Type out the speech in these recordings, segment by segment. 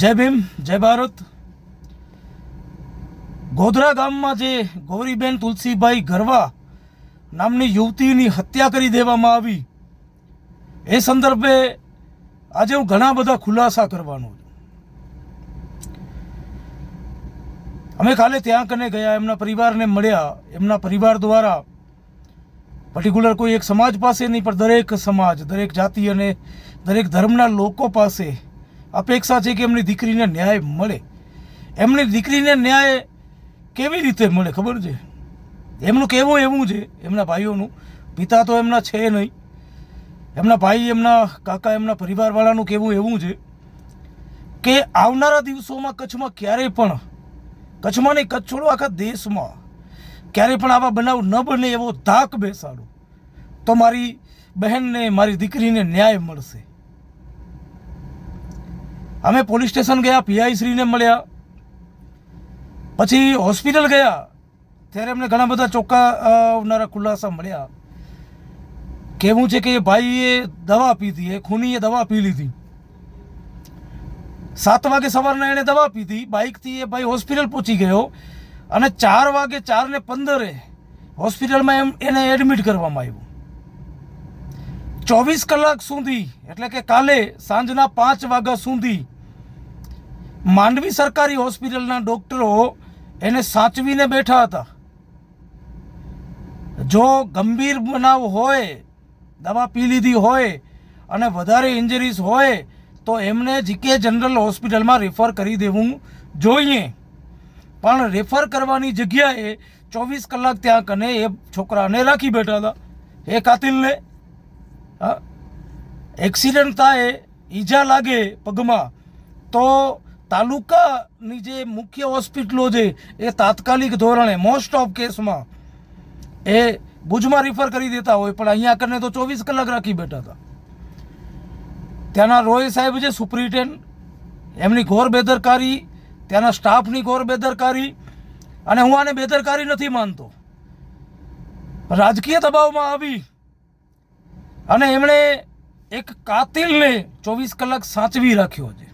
જય ભીમ, જય ભારત. ગોધરા ગામમાં જે ગૌરીબેન તુલસીભાઈ ગરવા નામની યુવતીની હત્યા કરી દેવામાં આવી, એ સંદર્ભે આજે હું ઘણા બધા ખુલાસા કરવાનો છું. અમે કાલે ત્યાં કને ગયા, એમના પરિવારને મળ્યા, એમના પરિવાર દ્વારા પર્ટિક્યુલર કોઈ એક સમાજ પાસે નહીં પણ દરેક સમાજ, દરેક જાતિ અને દરેક ધર્મના લોકો પાસે અપેક્ષા છે કે એમની દીકરીને ન્યાય મળે. એમની દીકરીને ન્યાય કેવી રીતે મળે ખબર છે? એમનું કહેવું એવું છે, એમના ભાઈઓનું, પિતા તો એમના છે નહીં. એમના ભાઈ, એમના કાકા, એમના પરિવારવાળાનું કહેવું એવું છે કે આવનારા દિવસોમાં કચ્છમાં ક્યારેય પણ, કચ્છમાં નહીં, કચ્છ છોડો આખા દેશમાં ક્યારેય પણ આવા બનાવ ન બને એવો ધાક બેસાડો તો મારી બહેનને, મારી દીકરીને ન્યાય મળશે. અમે પોલીસ સ્ટેશન ગયા પીઆઈ શ્રીને મળ્યા. પછી હોસ્પિટલ ગયા. ત્યારે અમને ઘણા બધા ચોખ્ખા અ, આવનારા ખુલાસા મળ્યા કેવું છે કે એ ભાઈએ દવા પીધી એ ખૂનીએ દવા પી લીધી. સાત વાગે સવારના એણે દવા પીધી બાઇકથી એ ભાઈ હોસ્પિટલ પહોંચી ગયો અને ચાર વાગે ચારને પંદરે હોસ્પિટલમાં એમ એને એડમિટ કરવામાં આવ્યું. ચોવીસ કલાક સુધી, એટલે કે કાલે સાંજના પાંચ વાગ્યા સુધી, માંડવી સરકારી હોસ્પિટલના ડોક્ટરો એને સાચવીને બેઠા હતા. જો ગંભીર બનાવ હોય, દવા પી લીધી હોય અને વધારે ઇન્જરીઝ હોય, તો એમને જીકે જનરલ હોસ્પિટલમાં રેફર કરી દેવું જોઈએ. પણ રેફર કરવાની જગ્યાએ ચોવીસ કલાક ત્યાં કને એ છોકરાને રાખી બેઠા હતા. એ કાતિલને? એક્સિડન્ટ થાય, ઈજા લાગે પગમાં, તો તાલુકાની જે મુખ્ય હોસ્પિટલો છે, એ તાત્કાલિક ધોરણે મોસ્ટ ઓફ કેસમાં એ ભુજમાં રિફર કરી દેતા હોય, પણ અહીંયા આગળને તો ચોવીસ કલાક રાખી બેઠા હતા. ત્યાંના રોય સાહેબ છે સુપ્રિન્ટેન્ડ એમની ઘોર બેદરકારી, ત્યાંના સ્ટાફની ઘોર બેદરકારી, અને હું આને બેદરકારી નથી માનતો. રાજકીય દબાવમાં આવી, અને એમણે એક કાતિલને ચોવીસ કલાક સાચવી રાખ્યો છે.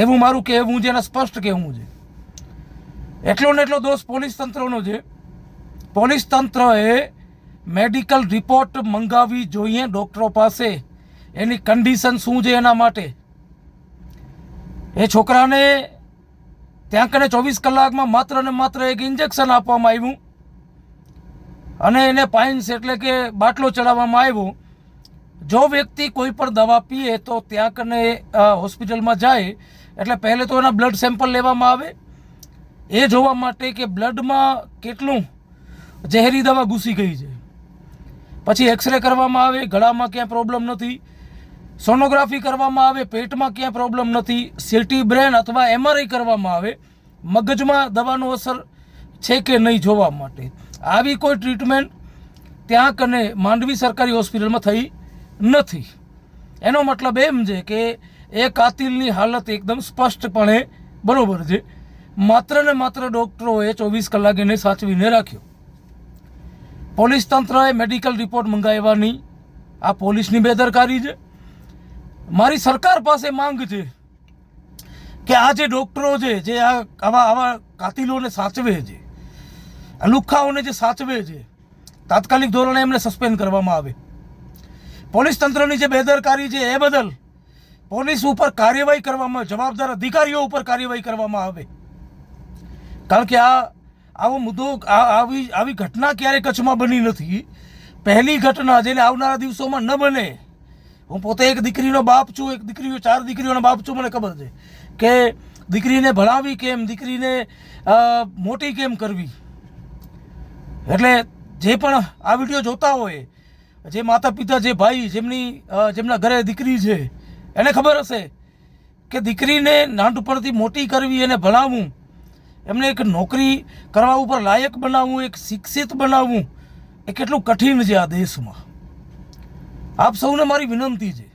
એવું મારું કહેવું છે અને સ્પષ્ટ કહેવું છે. એટલો ને એટલો દોષ પોલીસ તંત્રનો છે. પોલીસ તંત્રએ મેડિકલ રિપોર્ટ મંગાવી જોઈએ ડૉક્ટરો પાસે. એની કન્ડિશન શું છે એના માટે? એ છોકરાને ત્યાં કને ચોવીસ કલાકમાં માત્ર ને માત્ર એક ઇન્જેક્શન આપવામાં આવ્યું. અને એને પાઇન્સ એટલે કે બાટલો ચડાવવામાં આવ્યો. જો વ્યક્તિ કોઈ પણ દવા પીએ તો ત્યાં કને હોસ્પિટલમાં જાય, એટલે પહેલે તો એના બ્લડ સેમ્પલ લેવામાં આવે. એ જોવા માટે કે બ્લડમાં કેટલું ઝેરી દવા ઘૂસી ગઈ છે. પછી એક્સરે કરવામાં આવે, ગળામાં ક્યાંય પ્રોબ્લેમ નથી. સોનોગ્રાફી કરવામાં આવે, પેટમાં ક્યાંય પ્રોબ્લેમ નથી. સીટી બ્રેન અથવા એમઆરઆઈ કરવામાં આવે. મગજમાં દવાનો અસર છે કે નહીં જોવા માટે. આવી કોઈ ટ્રીટમેન્ટ ત્યાં કને માંડવી સરકારી હોસ્પિટલમાં થઈ. નથી. એનો મતલબ એમ છે કે એ કાતિલની હાલત એકદમ સ્પષ્ટપણે બરોબર છે. માત્ર ને માત્ર ડૉક્ટરોએ ચોવીસ કલાક એને સાચવીને રાખ્યો. પોલીસ તંત્રએ મેડિકલ રિપોર્ટ મંગાવવાની. આ પોલીસની બેદરકારી છે. મારી સરકાર પાસે માંગ છે કે આ જે ડૉક્ટરો છે, જે આ આવા આવા કાતિલોને સાચવે છે લુખ્ખાઓને જે સાચવે છે, તાત્કાલિક ધોરણે એમને સસ્પેન્ડ કરવામાં આવે. પોલીસ તંત્રની જે બેદરકારી છે એ બદલ પોલીસ ઉપર કાર્યવાહી કરવામાં જવાબદાર અધિકારીઓ ઉપર કાર્યવાહી કરવામાં આવે. કારણ કે આ આવો મુદ્દો આવી આવી ઘટના ક્યારે કચ્છમાં બની નથી. પહેલી ઘટના જેને આવનારા દિવસોમાં ન બને. હું પોતે એક દીકરીનો બાપ છું, એક દીકરીઓ, ચાર દીકરીઓનો બાપ છું, મને ખબર છે કે દીકરીને ભણાવી કેમ, દીકરીને મોટી કેમ કરવી? એટલે જે પણ આ વીડિયો જોતા હોય જે માતા પિતા જે ભાઈ, જેમની જેમના ઘરે દીકરી છે, એને ખબર હશે કે દીકરીને નાનપણથી મોટી કરવી એને ભણાવવું, એમને એક નોકરી કરવા ઉપર લાયક બનાવવું, એક શિક્ષિત બનાવવું, એ કેટલું કઠિન છે આ દેશમાં. આપ સૌને મારી વિનંતી છે.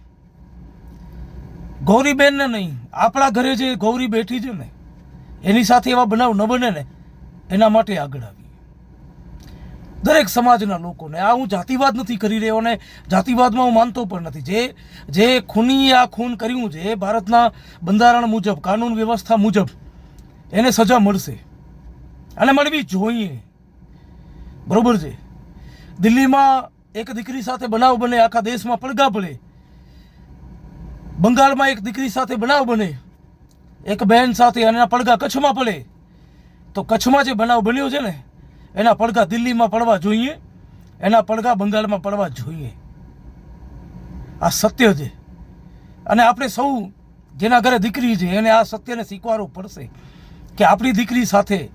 ગૌરીબેનને નહીં, આપણા ઘરે જે ગૌરી બેઠી છે ને, એની સાથે એવા બનાવ ન બને ને, એના માટે આગળ આવી દરેક સમાજના લોકોને. આ હું જાતિવાદ નથી કરી રહ્યો અને જાતિવાદમાં હું માનતો પણ નથી. જે જે ખૂની આ ખૂન કર્યું છે ભારતના બંધારણ મુજબ, કાનૂન વ્યવસ્થા મુજબ, એને સજા મળશે. અને મળવી જોઈએ. બરોબર છે? દિલ્હીમાં એક દીકરી સાથે બનાવ બને, આખા દેશમાં પડઘા પડે. બંગાળમાં એક દીકરી સાથે બનાવ બને. એક બહેન સાથે અને પડઘા કચ્છમાં પડે. તો કચ્છમાં જે બનાવ બન્યો છે ને એના પડઘા દિલ્હીમાં પડવા જોઈએ, એના પડઘા બંગાળમાં પડવા જોઈએ. આ સત્ય છે. અને આપણે સૌ જેના ઘરે દીકરી છે, એને આ સત્યને સ્વીકારવું પડશે કે આપણી દીકરી સાથે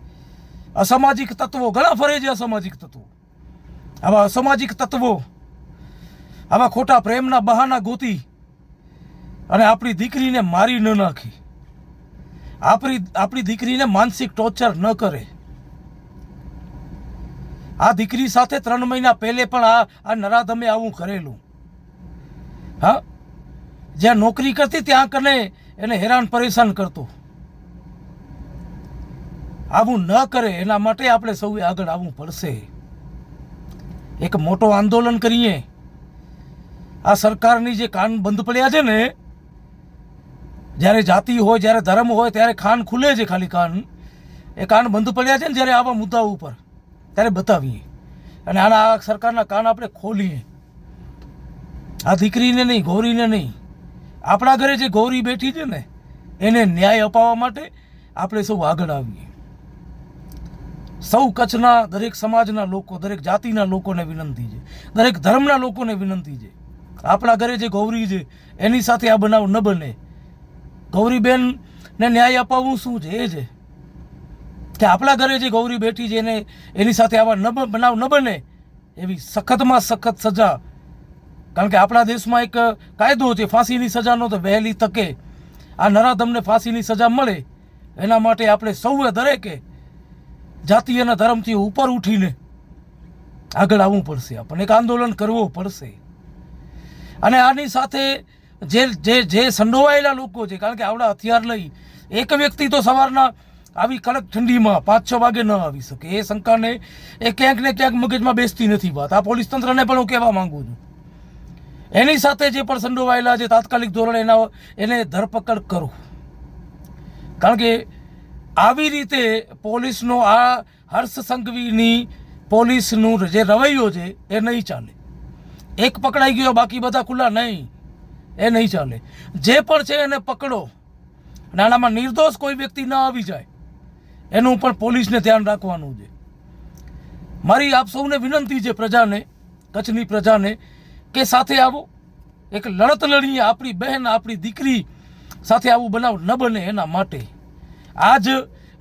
અસામાજિક તત્વો, ઘણા ફરે છે અસામાજિક તત્વો. આવા અસામાજિક તત્વો, આવા ખોટા પ્રેમના બહાના ગોતી અને આપણી દીકરીને મારી ન નાખી. આપણી આપણી દીકરીને માનસિક ટોર્ચર ન કરે. આ દીકરી સાથે ત્રણ મહિના પહેલે પણ આ આ નરાધમે આવું કરેલું હા? જ્યાં નોકરી કરતી ત્યાં કને એને હેરાન પરેશાન કરતો. આવું ન કરે, એના માટે આપણે સૌએ આગળ આવવું પડશે. એક મોટો આંદોલન કરીએ. આ સરકારની જે કાન બંધ પડ્યા છે ને, જ્યારે જાતિ હોય, જ્યારે ધર્મ હોય, ત્યારે ખાન ખુલે છે ખાલી કાન. એ કાન બંધ પડ્યા છે ને, જ્યારે આવા મુદ્દાઓ ઉપર. ત્યારે બતાવીએ. અને આના સરકારના કાન આપણે ખોલીએ. આ દીકરીને નહીં, ગૌરીને નહીં. આપણા ઘરે જે ગૌરી બેઠી છે ને, એને ન્યાય અપાવવા માટે આપણે સૌ આગળ આવીએ. સૌ કચ્છના દરેક સમાજના લોકો, દરેક જાતિના લોકોને વિનંતી છે. દરેક ધર્મના લોકોને વિનંતી છે. આપણા ઘરે જે ગૌરી છે, એની સાથે આ બનાવ ન બને. ગૌરીબેનને ન્યાય અપાવવું શું છે? એ છે. કે આપણા ઘરે જે ગૌરી બેઠી છે એને એની સાથે આવા ન બનાવ ન બને, એવી સખતમાં સખત સજા. કારણ કે આપણા દેશમાં એક કાયદો છે, ફાંસીની સજાનો તો વહેલી તકે. આ નરાધમને ફાંસીની સજા મળે. એના માટે આપણે સૌએ દરેકે જાતિ અને ધર્મથી ઉપર ઉઠીને આગળ આવવું પડશે. આપણને એક આંદોલન કરવું પડશે. અને આની સાથે જે જે જે સંડોવાયેલા લોકો છે, કારણ કે આવડા હથિયાર લઈ, એક વ્યક્તિ તો સવારના આવી કડક ઠંડીમાં પાંચ છ વાગે ન આવી શકે. એ શંકાને એ ક્યાંક ને ક્યાંક મગજમાં બેસતી નથી વાત. આ પોલીસ તંત્રને પણ હું કહેવા માંગુ છું. એની સાથે જે પણ સંડોવાયેલા છે તાત્કાલિક ધોરણે એના એને ધરપકડ કરો. કારણ કે આવી રીતે પોલીસનો આ હર્ષ સંઘવીની પોલીસનું જે રવૈયો છે, એ નહીં ચાલે. એક પકડાઈ ગયો, બાકી બધા ખુલ્લા નહીં. એ નહીં ચાલે. જે પણ છે એને પકડો. નાનામાં નિર્દોષ કોઈ વ્યક્તિ ન આવી જાય. એનું પણ પોલીસને ધ્યાન રાખવાનું છે. મારી આપ સૌને વિનંતી છે પ્રજાને, કચ્છની પ્રજાને, કે સાથે આવો. એક લડત લડીએ, આપણી બહેન, આપણી દીકરી સાથે આવું બનાવ ન બને એના માટે. આજ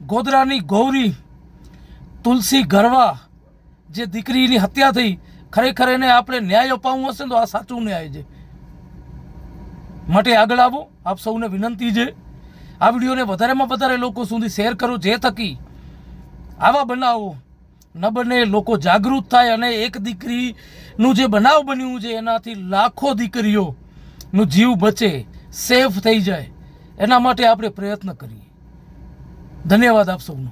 ગોધરાની ગૌરી, તુલસી ગરવા જે દીકરીની હત્યા થઈ, ખરેખર એને આપણે ન્યાય અપાવવું હશે તો આ સાચું ન્યાય છે. માટે આગળ આવો. આપ સૌને વિનંતી છે આ વિડીયોને વધારેમાં વધારે લોકો સુધી શેર કરો, જે થકી આવા બનાવો ન બને, લોકો જાગૃત થાય અને એક દીકરીનું જે બનાવ બન્યું છે, એનાથી લાખો દીકરીઓનું જીવ બચે, સેફ થઈ જાય. એના માટે આપણે પ્રયત્ન કરીએ. ધન્યવાદ આપ સૌનો.